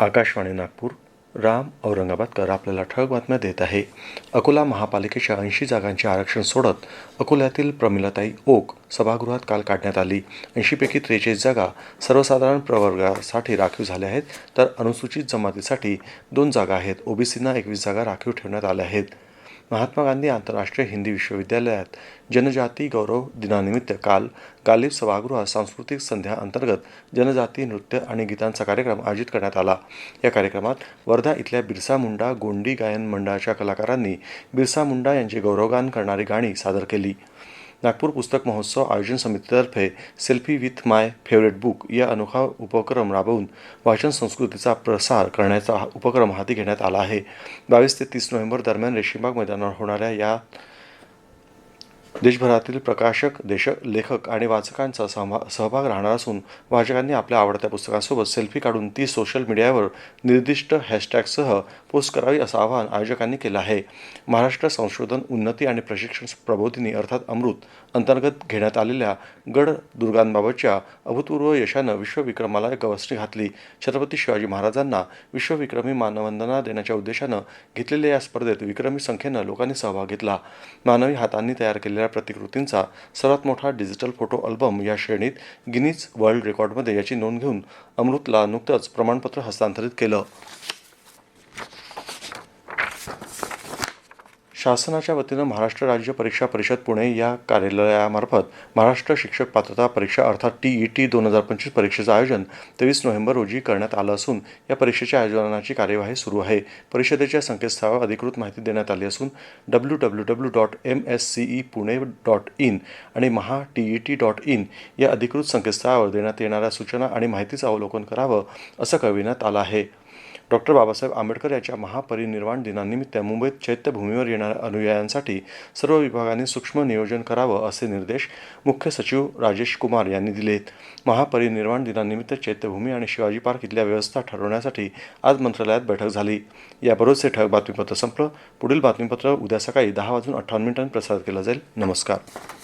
आकाशवाणी नागपूर राम औरंगाबादकर आपल्याला ठळक बातम्या देत आहे. अकोला महापालिकेच्या ऐंशी जागांचे आरक्षण सोडत अकोल्यातील प्रमिलाताई ओक सभागृहात काल काढण्यात आली. ऐंशीपैकी त्रेचाळीस जागा सर्वसाधारण प्रवर्गासाठी राखीव झाल्या आहेत. तर अनुसूचित जमातीसाठी दोन जागा आहेत. ओबीसींना एकवीस जागा राखीव ठेवण्यात आल्या आहेत. महात्मा गांधी आंतरराष्ट्रीय हिंदी विश्वविद्यालयात जनजाती गौरव दिनानिमित्त काल गालिब सभागृहात सांस्कृतिक संध्या अंतर्गत जनजाती नृत्य आणि गीतांचा कार्यक्रम आयोजित करण्यात आला. या कार्यक्रमात वर्धा इथल्या बिरसा मुंडा गोंडी गायन मंडळाच्या कलाकारांनी बिरसा मुंडा यांचे गौरवगान करणारी गाणी सादर केली. नागपूर पुस्तक महोत्सव आयोजन समितीतर्फे selfie with my favourite book या अनोखा उपक्रम राबवून वाचन संस्कृतीचा प्रसार करण्याचा हा उपक्रम हाती घेण्यात आला आहे. बावीस ते तीस नोव्हेंबर दरम्यान रेशीमबाग मैदानावर होणाऱ्या या देशभरातील प्रकाशक देशक लेखक आणि वाचकांचा सहभाग राहणार असून वाचकांनी आपल्या आवडत्या पुस्तकांसोबत सेल्फी काढून ती सोशल मीडियावर निर्दिष्ट हॅशटॅगसह पोस्ट करावी असं आवाहन आयोजकांनी केलं आहे. महाराष्ट्र संशोधन उन्नती आणि प्रशिक्षण प्रबोधिनी अर्थात अमृत अंतर्गत घेण्यात आलेल्या गड दुर्गांबाबतच्या अभूतपूर्व यशानं विश्वविक्रमाला गवसणी घातली. छत्रपती शिवाजी महाराजांना विश्वविक्रमी मानवंदना देण्याच्या उद्देशानं घेतलेल्या या स्पर्धेत विक्रमी संख्येनं लोकांनी सहभाग घेतला. मानवी हातांनी तयार केलेल्या प्रतिकृतींचा सर्वात मोठा डिजिटल फोटो अल्बम या श्रेणीत गिनीज वर्ल्ड रेकॉर्डमध्ये याची नोंद घेऊन अमृतला नुकतंच प्रमाणपत्र हस्तांतरित केलं. शासनाच्या वतीनं महाराष्ट्र राज्य परीक्षा परिषद पुणे या कार्यालयामार्फत महाराष्ट्र शिक्षक पात्रता परीक्षा अर्थात टी ई टी दोन हजार पंचवीस परीक्षेचं आयोजन तेवीस नोव्हेंबर रोजी करण्यात आलं असून या परीक्षेच्या आयोजनाची कार्यवाही सुरू आहे. परिषदेच्या संकेतस्थळावर अधिकृत माहिती देण्यात आली असून W W W dot M S C E Pune dot in आणि Maha T E T dot in या अधिकृत संकेतस्थळावर देण्यात येणाऱ्या सूचना आणि माहितीचं अवलोकन करावं असं कळविण्यात आलं आहे. डॉक्टर बाबासाहेब आंबेडकर यांच्या महापरिनिर्वाण दिनानिमित्त मुंबईत चैत्यभूमीवर येणाऱ्या अनुयायांसाठी सर्व विभागांनी सूक्ष्म नियोजन करावं असे निर्देश मुख्य सचिव राजेश कुमार यांनी दिलेत. महापरिनिर्वाण दिनानिमित्त चैत्यभूमी आणि शिवाजी पार्क इथल्या व्यवस्था ठरवण्यासाठी आज मंत्रालयात बैठक झाली. याबरोबरच हे ठळक बातमीपत्र संपलं. पुढील बातमीपत्र उद्या सकाळी दहा वाजून अठ्ठावन्न मिनिटांनी प्रसारित केलं जाईल. नमस्कार.